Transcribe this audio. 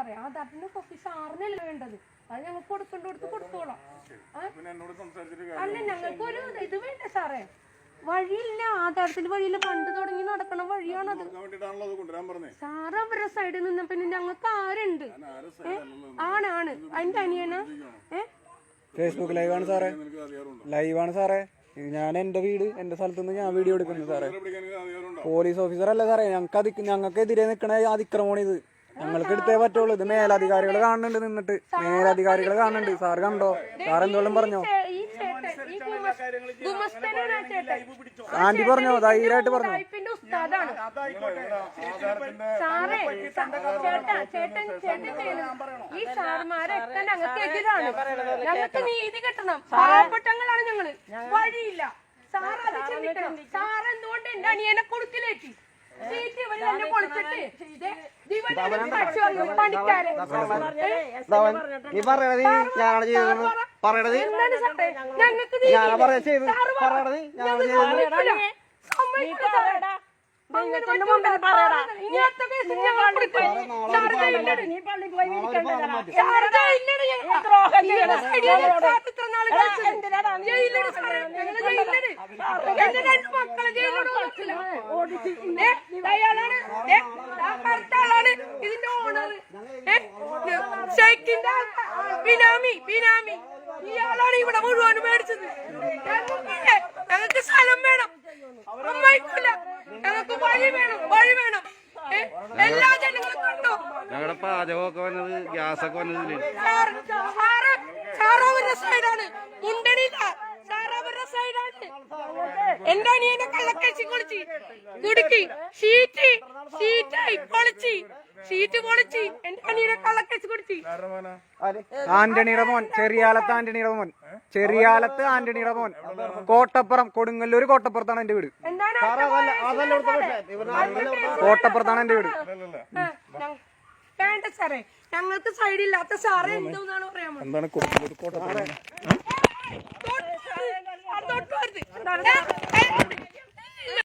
സാറേ അതിന് കോപ്പി സാറിനല്ല വേണ്ടത്? അത് ഞങ്ങൾ കൊടുക്കേണ്ട കൊടുത്ത് കൊടുത്തോളാം. ആ? എന്നോട് സംസാരിച്ചിട്ട് അല്ല ഞങ്ങൾക്ക് ഒരു ഇത് വേണ്ട സാറേ. വഴിയില്ല. ആധാരത്തിന് വഴിയില്ല. പണ്ട് തുടങ്ങി നടക്കണ വഴിയാണത്. അത് സാറ് അവരുടെ സൈഡിൽ നിന്ന് പിന്നെ ഞങ്ങൾക്ക് ആരുണ്ട്? ആണാണ് അതിന്റെ അനിയന? ഏ? ഫേസ്ബുക്ക് ആണ് സാറേ. ലൈവ് ആണ് ലൈവാണ് സാറേ. ഞാൻ എന്റെ വീട് എന്റെ സ്ഥലത്ത് നിന്ന് ഞാൻ വീഡിയോ എടുക്കുന്നു സാറേ. പോലീസ് ഓഫീസർ അല്ല സാറേ. ഞങ്ങൾക്ക് അതി ഞങ്ങൾക്കെതിരെ നിൽക്കണ അതിക്രമമാണ് ഇത്. ഞങ്ങൾക്ക് എടുത്തേ പറ്റുള്ളൂ. ഇത് മേലധികാരികൾ കാണുന്നുണ്ട് നിന്നിട്ട്. മേലധികാരികൾ കാണുന്നുണ്ട്. സാർ കണ്ടോ? സാർ എന്തോളം പറഞ്ഞോ? ഈ ചേട്ടൻ ഈ ഗുമസ്- ഗുമസ്തനാണ് ആ ചേട്ടൻ. ആന്റി പറഞ്ഞോ? ധൈര്യമായിട്ട് പറഞ്ഞോ? സാറേ ചേട്ടാ ചേട്ടൻ ചേട്ടൻ ഈ സാർമാരൊക്കെ ഞങ്ങൾക്ക് എതിരാണ്. ഞങ്ങൾക്ക് നീതി കിട്ടണം. പാവപ്പെട്ടങ്ങളാണ് ഞങ്ങൾ. വഴിയില്ല. സാർ അത് ചിന്തിക്കണം. സാർ എന്തുകൊണ്ട് എന്റെ അനിയനെ ഞാൻ നീ പറയണത് ഞാനാണ് ചെയ്തത്. പറയണത് ഞാനാ പറയാ ചെയ്ത്. പറയണത് ഞാനാണ് ഞങ്ങൾ ചെയ്തത്. ഇങ്ങനത്തെ കേസ് ഞാൻ കൊടുക്കും. സാറ് ജയിലിലിട്. അയാളാണ്. കറുത്ത ആളാണ് ഇതിന്റെ ഓണർ ഷെയ്ക്കിന്റെ ബിനാമി ബിനാമി. ഇയാളാണ് ഇവിടെ മുഴുവൻ മേടിച്ചത്? ഞങ്ങൾക്ക് സ്ഥലം വേണം. സമ്മതിക്കില്ല ഞങ്ങൾക്ക് വഴി വേണം വഴി വേണം. എല്ലാ ജനങ്ങളും കണ്ടു. ഞങ്ങളുടെ പാചകമൊക്കെ വന്നത് ഗ്യാസൊക്കെ വന്നത് ഇതിൽ സാറ് സാറ് സാറ് സൈഡാണ്. മുണ്ടണിയില്ല സാറ് അവരുടെ സൈഡാണ്. എന്റെ അനിയനെ കള്ളക്കഴിച്ച് കുളിച്ച് കുടുക്കി. ഷീറ്റ്. ഷീറ്റായി. പൊളിച്ച്. ഷീറ്റ് പൊളിച്ച്. എന്റെ അനിയനെ കള്ളക്കേസ് കുടിച്ച് ആന്റണിയുടെ മോൻ. ചെറിയാലത്ത് ആന്റണിയുടെ മോൻ. ചെറിയാലത്ത് ആന്റണിയുടെ മോൻ. കോട്ടപ്പുറം കൊടുങ്ങല്ലൂർ കോട്ടപ്പുറത്താണ് എന്റെ വീട്. എന്താണ് കോട്ടപ്പുറത്താണ് എന്റെ വീട്. വേണ്ട സാറേ. ഞങ്ങൾക്ക് സൈഡില്ലാത്ത സാറേ എന്തോന്നാണ് പറയാൻ പോകുന്നത്? എന്താണ് കൊടുക്കുന്നത് കോട്ടപ്പുറം?